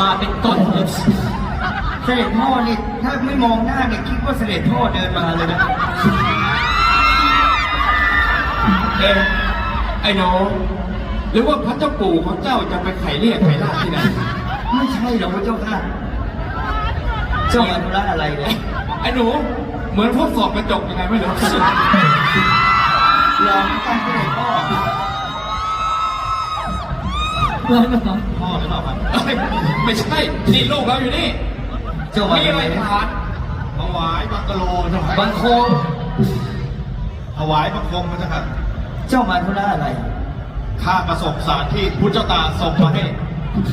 มาเป็นต้นเลยเสด็จพ่อนี่ถ้าไม่มองหน้าเนี่ยคิดว่าเสด็จพ่อเดินมาเลยนะเอ๊ะไอ้หนูหรือว่าพระเจ้าปู่ของเจ้าจะไปไข่เรียกไข่ล่าที่ไหนไม่ใช่หรอกพระเจ้าค่ะเจ้ามาธุระอะไรเนี่ยไอ้หนูเหมือนทดสอบกระจกยังไงไม่รู้รอตั้งเสด็จพ่อ เพื่อนเหรอพ่อหรือเปล่าครับเอ้ยไม่ใช่นี่ลูกเราอยู่นี่เจ้ามามีทำอะไมไรเนี่ยทานถวายบังกะโลเจ้าค่ะบังคมถวายบังคมพระเจ้าค่ะเจ้ามาธุระอะไร ข้าประสบสารที่พุทธเจ้าตาส่งมาให้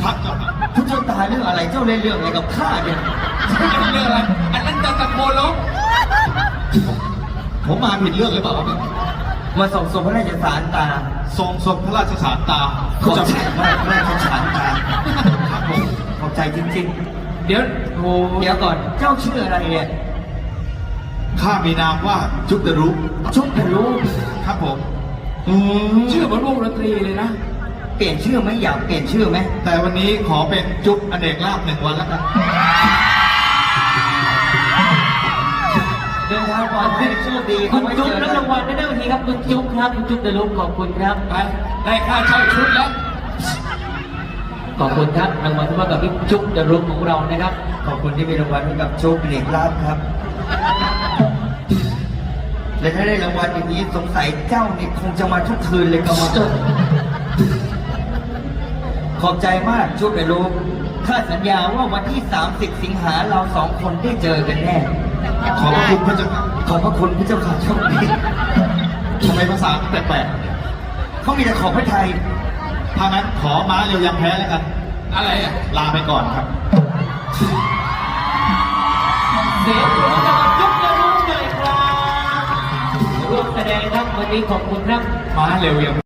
พระเจ้าค่ะพุทธเจ้าตาเรื่องอะไร เจ้าเล่นเรื่องอะไรกับข้าเนี่ยอันนี้เรื่องอะไร อันนั้นจะตะโกนร้องผมมาผิดเรื่องหรือเปล่าครับ มาส่งส่งพระราชสารตาทรงทรงพระราชสารตาขอบเจ้าใจค่ะมากพระราชสารตาครับผมขอบใจจริงเดี๋ยวโอ้ๆเดี๋ยวก่อนเจ้าชื่ออะไรเนี่ยข้ามีนามว่าจุกดรุชุบทะลุครับผมอืมชื่อเหมือนวงดนตรีเลยนะเปลี่ยนชื่อไหมอยากเปลี่ยนชื่อไหมแต่วันนี้ขอเป็นจุ๊บอเนกลาบหนึ่งวันแล้วกัน คดีคุณเอาไว้จุ๊บเจอรับกันรางวัลได้ด้วยวันนี้ครับคุณจุ๊บครับคุณจุ๊บเดลุกขอบคุณครับ ไปได้ค่าเช่าชุดแล้ว ขอบคุณครับรางวัลที่มากับพี่จุ๊บเดลุกของเรานะครับ ขอบคุณที่มีรางวัลให้กับโชคเด็กลาบครับ และถ้าได้รางวัลอย่างนี้สงสัยเจ้านี่คงจะมาทุกคืนเลยก็มาขอบใจมากชุบไอ้ลูกข้าสัญญาว่าวันที่ 30 สิงหาเราสองคนได้เจอกันแน่ ขอบพระคุณพระเจ้าค่ะ ขอบพระคุณพระเจ้าค่ะโชคดีทำไมภาษาแปลกเขามีแต่ขอบพระไทยๆถ้างั้นขอม้าเร็วยำแพ้แล้วกัน อะไรอะ ลาไปก่อนครับเสียงปรบมือกับจุ๊บเดลุกหน่อยครับร่วมแสดงครับวันนี้ขอบคุณครับมาเร็วยัง